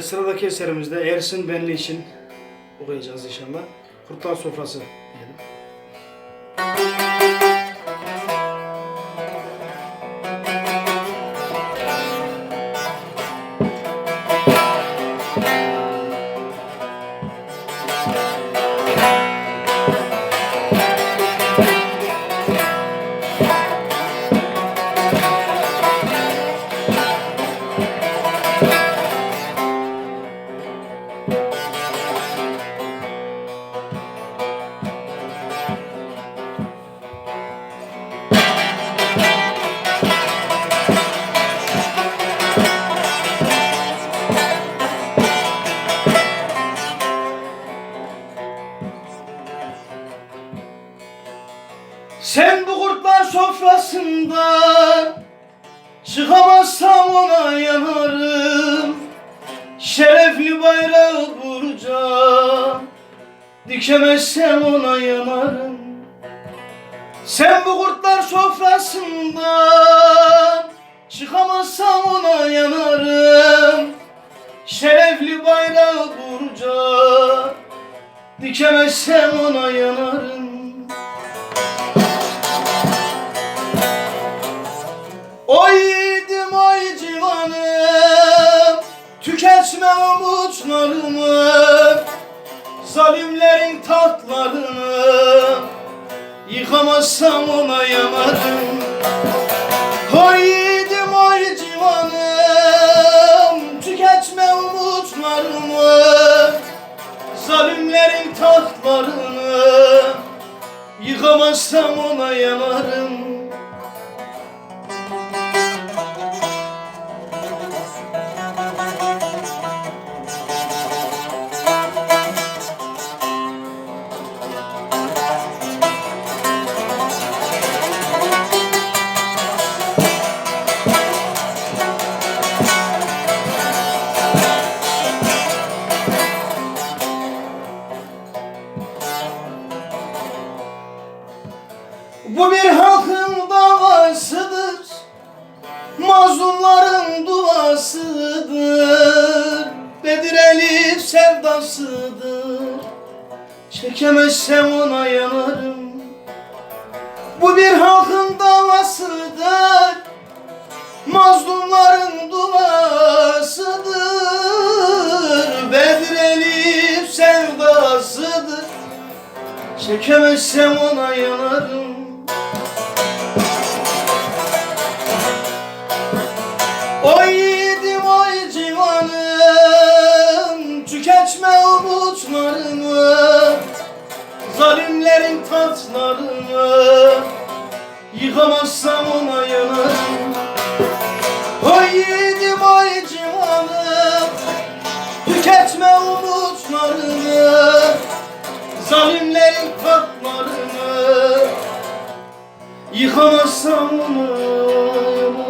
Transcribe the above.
Sıradaki eserimizde Ersin Benli için okuyacağız inşallah. Kurtlar Sofrası diyelim. Sen bu kurtlar sofrasında Çıkamazsam ona yanarım. Şerefli bayrağı burca Dikemezsem ona yanarım. Sen bu kurtlar sofrasında Çıkamazsam ona yanarım. Şerefli bayrağı burca Dikemezsem ona yanarım Tüketme umutlarımı Zalimlerin tahtlarını Yıkamazsam ona yanarım Oy yiğidim oy civanım. Tüketme umutlarımı Zalimlerin tahtlarını Yıkamazsam ona yanarım Bu bir halkın davasıdır. Mazlumların duasıdır. Bedir Elif sevdasıdır. Çekemezsem ona yanarım. Bu bir halkın davasıdır. Mazlumların duasıdır. Bedir Elif sevdasıdır. Çekemezsem ona yanarım Oy yiğidim oy civanım Tüketme umutlarımı Zalimlerin tahtlarını Yıkamazsam ona yanarım. Oy yiğidim oy civanım Tüketme umutlarını Zalimlerin tahtlarını Yıkamazsam onu